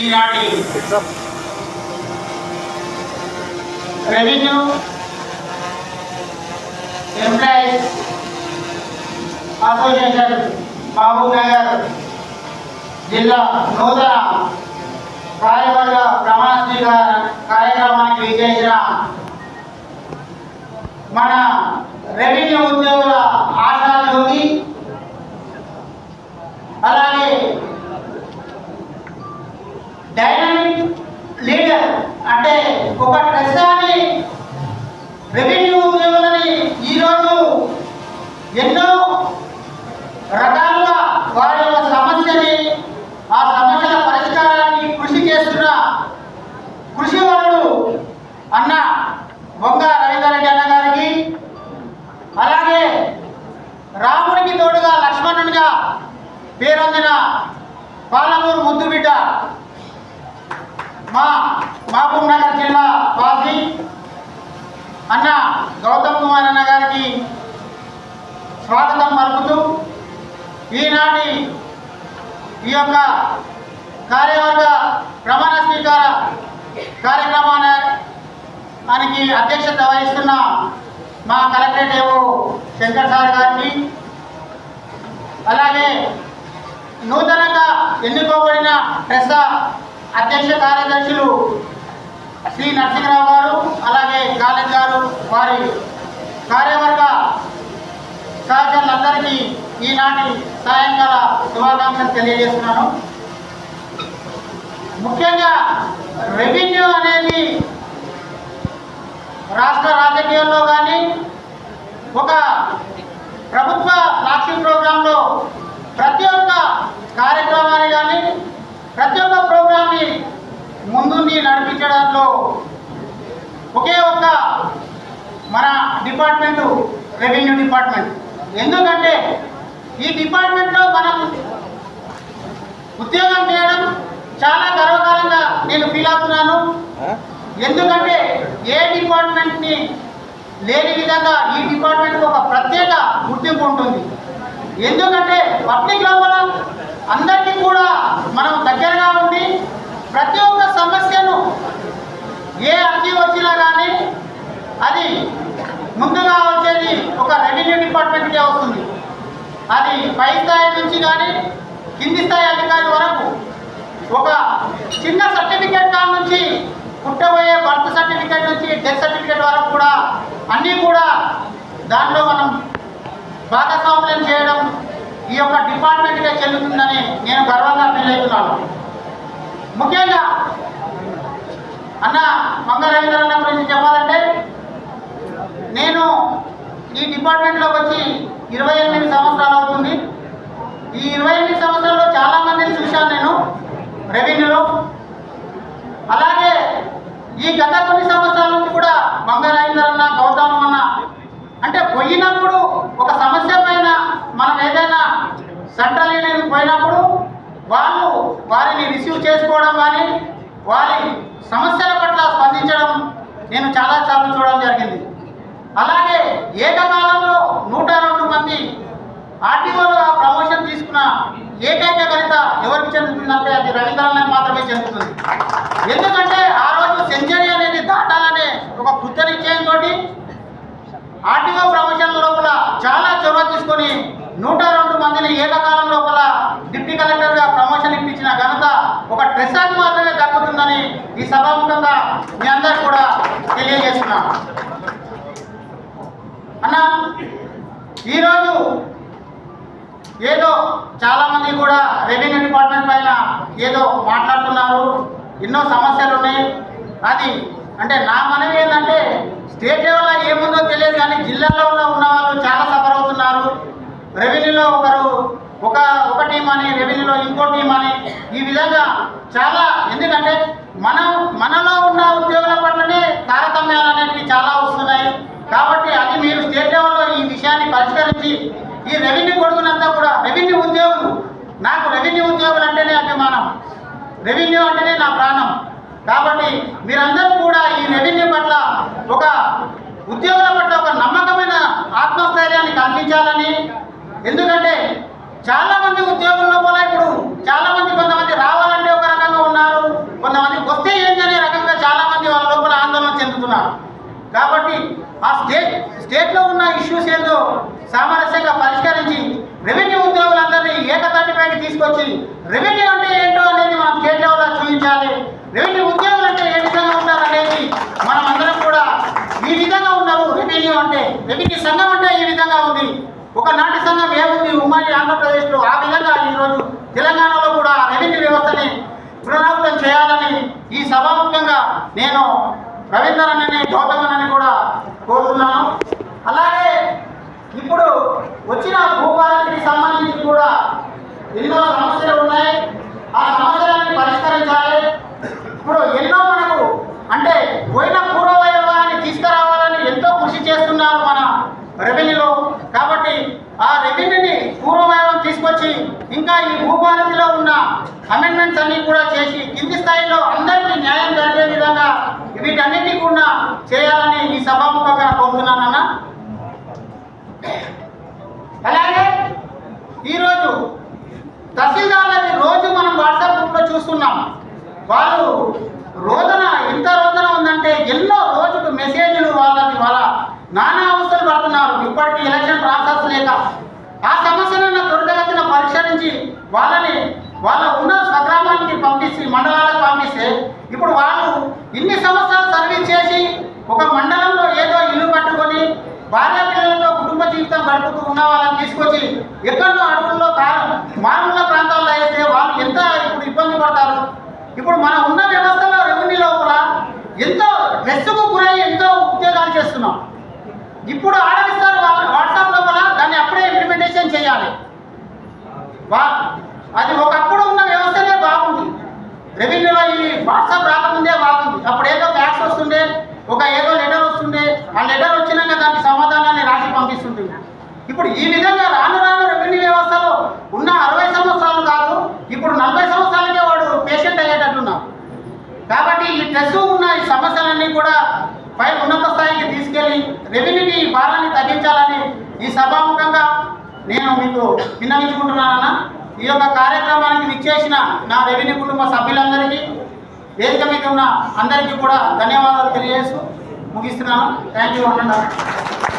ఈనాటి revenue employees association Mahabub Nagar జిల్లా నూతన కార్యవర్గ ప్రమాణ స్వీకార కార్యక్రమానికి విజయించిన మన రెవెన్యూ ఉద్యోగుల ఆశాజ్యోతి అలాగే అంటే ఒక ట్రెస్టాని రెవెన్యూ ఉద్యోగులని ఈరోజు ఎన్నో రకాలుగా వారి యొక్క సమస్యని ఆ సమస్యల పరిష్కారానికి కృషి చేస్తున్న కృషి వరుడు అన్న బొంగ రవీంద్రరెడ్డి అన్న గారికి అలాగే రాముడికి తోడుగా లక్ష్మణునిగా పేరొందిన పాలమూరు ముద్దుబిడ్డ మా మహబూబ్ నగర్ జిల్లా వాసి అన్న గౌతమ్ కుమార్ అన్న గారికి స్వాగతం పలుకుతూ ఈనాటి ఈ యొక్క కార్యవర్గ ప్రమాణ స్వీకార కార్యక్రమానికి అధ్యక్షత వహిస్తున్న మా కలెక్టరేట్ ఏవో శంకర్ సార్ గారికి అలాగే నూతనంగా ఎన్నుకోబడిన ప్రెసా అధ్యక్ష కార్యదర్శులు శ్రీ నరసింహరావు గారు అలాగే కాలేజ్ గారు వారి కార్యవర్గ సహచరులందరికీ ఈనాటి సాయంకాల శుభాకాంక్షలు తెలియజేస్తున్నాను. ముఖ్యంగా రెవెన్యూ అనేది రాష్ట్ర రాజకీయాల్లో కానీ ఒక ప్రభుత్వ సాక్షి ప్రోగ్రాంలో ప్రతి ఒక్క కార్యక్రమాన్ని కానీ ప్రతి ఒక్క ముందుండి నడిపించడంలో ఒకే ఒక్క మన డిపార్ట్మెంటు రెవెన్యూ డిపార్ట్మెంట్. ఎందుకంటే ఈ డిపార్ట్మెంట్లో మనం ఉద్యోగం చేయడం చాలా గర్వకారంగా నేను ఫీల్ అవుతున్నాను. ఎందుకంటే ఏ డిపార్ట్మెంట్ని లేని విధంగా ఈ డిపార్ట్మెంట్కి ఒక ప్రత్యేక గుర్తింపు ఉంటుంది. ఎందుకంటే పబ్లిక్ లోపల అందరికీ కూడా మనం దగ్గరగా ఉండి ప్రతి ఒక్క సమస్యను ఏ అర్జీ వచ్చినా కానీ అది ముందుగా వచ్చేది ఒక రెవెన్యూ డిపార్ట్మెంట్కే వస్తుంది. అది పై స్థాయి నుంచి కానీ కింది స్థాయి అధికారి వరకు ఒక చిన్న సర్టిఫికేట్ కాడ నుంచి పుట్టబోయే బర్త్ సర్టిఫికేట్ నుంచి డెత్ సర్టిఫికేట్ వరకు కూడా అన్నీ కూడా దానిలో మనం భాగస్వామ్యం చేయడం ఈ యొక్క డిపార్ట్మెంట్కే చెల్లుతుందని నేను గర్వంగా ఫీల్ అవుతున్నాను. ముఖ్యంగా అన్న మంగ రవీంద్రన్న గురించి చెప్పాలంటే నేను ఈ డిపార్ట్మెంట్లోకి వచ్చి ఇరవై ఎనిమిది సంవత్సరాలు అవుతుంది. ఈ ఇరవై ఎనిమిది సంవత్సరాల్లో చాలా మందిని చూశాను నేను రెవెన్యూలో. అలాగే ఈ గత కొన్ని సంవత్సరాల నుంచి కూడా మంగరాజేంద్రన్న గౌతమ్ అన్న అంటే పోయినప్పుడు ఒక సమస్య పైన మనం ఏదైనా సెంట్రల్ యూనియన్ పోయినప్పుడు వాళ్ళు వారిని రిసీవ్ చేసుకోవడం కానీ వారి సమస్యల పట్ల స్పందించడం నేను చాలాసార్లు చూడడం జరిగింది. అలాగే ఏకకాలంలో నూట రెండు మంది ఆర్టీఓలుగా ప్రమోషన్ తీసుకున్న ఏకైక గణిత ఎవరికి చెందుతుందంటే అది రవీంద్రనాథ్ మాత్రమే చెందుతుంది. ఎందుకంటే ఆ రోజు సెంచరీ అనేది దాటాలనే ఒక కృత నిశ్చయంతో ఆర్టీఓ ప్రమోషన్ లోపల చాలా చొరవ తీసుకొని నూట రెండు మందిని ఏకకాలం లోపల డిప్యూటీ కలెక్టర్గా ప్రమోషన్ ఇప్పించిన ఘనత ఒక ట్రెస్సాకి మాత్రమే దక్కుతుందని ఈ సభాముఖంగా మీ అందరు కూడా తెలియజేస్తున్నాను. అన్న ఈరోజు ఏదో చాలా మంది కూడా రెవెన్యూ డిపార్ట్మెంట్ పైన ఏదో మాట్లాడుతున్నారు. ఎన్నో సమస్యలు ఉన్నాయి. అది అంటే నా మనవి ఏంటంటే స్టేట్ లెవెల్లో ఏముందో తెలియదు కానీ జిల్లాలో ఉన్న వాళ్ళు చాలా సఫర్ అవుతున్నారు. రెవెన్యూలో ఒకరు ఒక ఒక టీం అని రెవెన్యూలో ఇంకో టీం అని. ఈ విధంగా చాలా ఎందుకంటే మనం మనలో ఉన్న ఉద్యోగుల పట్లనే తారతమ్యాలు అనేవి చాలా వస్తున్నాయి. కాబట్టి అది మీరు స్టేట్ లెవెల్లో ఈ విషయాన్ని పరిష్కరించి ఈ రెవెన్యూ కొడుకునంతా కూడా రెవెన్యూ ఉద్యోగులు నాకు రెవెన్యూ ఉద్యోగులు అంటేనే అభిమానం. రెవెన్యూ అంటేనే నా ప్రాణం. కాబట్టి మీరందరూ కూడా ఈ రెవెన్యూ పట్ల ఒక ఉద్యోగుల పట్ల ఒక నమ్మకమైన ఆత్మస్థైర్యాన్ని కల్పించాలని ఎందుకంటే చాలామంది ఉద్యోగంలో లోపల ఇప్పుడు చాలామంది కొంతమంది రావాలంటే ఒక రకంగా ఉన్నారు. కొంతమంది వస్తే ఏంటనే రకంగా చాలామంది వాళ్ళ లోపల ఆందోళన చెందుతున్నారు. కాబట్టి ఆ స్టేట్ స్టేట్లో ఉన్న ఇష్యూస్ ఏందో సామరస్యంగా పరిష్కరించి రెవెన్యూ ఉద్యోగులందరినీ ఏకతాటిపైకి తీసుకొచ్చి రెవెన్యూ అంటే ఏంటో అనేది మనం స్టేట్ లెవెల్లో చూపించాలి. రెవెన్యూ ఉద్యోగులు అంటే ఏ విధంగా ఉన్నారు అనేది మనం అందరం కూడా ఈ విధంగా ఉన్నారు రెవెన్యూ అంటే రెవెన్యూ సంఘం అంటే ఈ విధంగా ఉంది. ఒక ఒకనాడు ఉమ్మడి ఆంధ్రప్రదేశ్లో ఆ విధంగా ఈరోజు తెలంగాణలో కూడా రెవెన్యూ వ్యవస్థని పునరావృతం చేయాలని ఈ సభాముఖంగా నేను రవీందర్ అన్నని కూడా కోరుతున్నాను. అలాగే ఇప్పుడు వచ్చిన భూపాలకి సంబంధించి కూడా ఎన్నో సమస్యలు ఉన్నాయి ఆ సమస్యలన్నీ పరిష్కరించాలి ఇప్పుడు ఎన్నో మనకు అంటే పోయిన పూర్వ వైభవాన్ని తీసుకురావాలని ఎంతో కృషి చేస్తున్నారు మన రెవెన్యూలో కాబట్టి ఆ రెవెన్యూని పూర్వవైభవం తీసుకొచ్చి ఇంకా ఈ భూభారతిలో ఉన్న అమెండ్మెంట్స్ అన్ని కూడా చేసి కింది స్థాయిలో అందరికీ న్యాయం జరిగే విధంగా వీటన్నిటి కూడా చేయాలని ఈ సభాముఖంగా కోరుతున్నానన్న అలాగే ఈరోజు తహసీల్దార్లది రోజు మనం వాట్సాప్ గ్రూప్లో చూస్తున్నాం. వాళ్ళు రోదన ఎంత రోదన ఉందంటే ఎన్నో రోజుకు మెసేజ్లు వాళ్ళకి వాళ్ళ నానా అవసరం పడుతున్నారు. ఇప్పటికీ ఎలక్షన్ ప్రాసెస్ లేక. ఆ సమస్యలను త్వరగా వాళ్ళని వాళ్ళ ఉన్న స్వగ్రామానికి పంపిస్తే మండలాలకు పంపిస్తే ఇప్పుడు వాళ్ళు ఇన్ని సంవత్సరాలు సర్వీస్ చేసి ఒక మండలంలో ఏదో ఇల్లు కట్టుకొని భార్య పిల్లలతో కుటుంబ జీవితం గడుపుతూ ఉన్న వాళ్ళని తీసుకొచ్చి ఎక్కడో అడవుల్లో మారుమూల ప్రాంతాల్లో అయితే వాళ్ళు ఎంత ఇప్పుడు ఇబ్బంది పడతారు? ఇప్పుడు మనం ఉన్న వ్యవస్థలో రెవెన్యూ కూడా ఎంతో స్ట్రెస్కు గురై ఎంతో ఉద్యోగాలు చేస్తున్నాం. ఇప్పుడు ఆడవిస్తారు వాట్సాప్ లోపల దాన్ని అప్పుడే ఇంప్లిమెంటేషన్ చేయాలి. అది ఒకప్పుడు ఉన్న వ్యవస్థనే బాగుంది. రెవెన్యూలో ఈ వాట్సాప్ రాకముందే బాగుంది. అప్పుడు ఏదో ఫ్యాక్స్ వస్తుండే ఒక ఏదో లెటర్ వస్తుండే. ఆ లెటర్ వచ్చినాక దానికి సమాధానాన్ని రాసి పంపిస్తుంటుంది ఇప్పుడు ఈ విధంగా రాను రాను రెవెన్యూ వ్యవస్థలో ఉన్న అరవై సంవత్సరాలు కాదు ఇప్పుడు నలభై సంవత్సరాలకే వాడు పేషెంట్ అయ్యేటట్టున్నారు కాబట్టి ఈ స్ట్రెస్ ఉన్న ఈ సమస్యలన్నీ కూడా పై ఉన్నత స్థాయికి తీసుకెళ్ళి రెవెన్యూని ఈ భారాన్ని తగ్గించాలని ఈ సభాముఖంగా నేను మీకు విన్నవించుకుంటున్నానన్న ఈ యొక్క కార్యక్రమానికి విచ్చేసిన నా రెవెన్యూ కుటుంబ సభ్యులందరికీ వేదిక మీద ఉన్న అందరికీ కూడా ధన్యవాదాలు తెలియజేస్తూ ముగిస్తున్నాను. థ్యాంక్ యూ అన్న.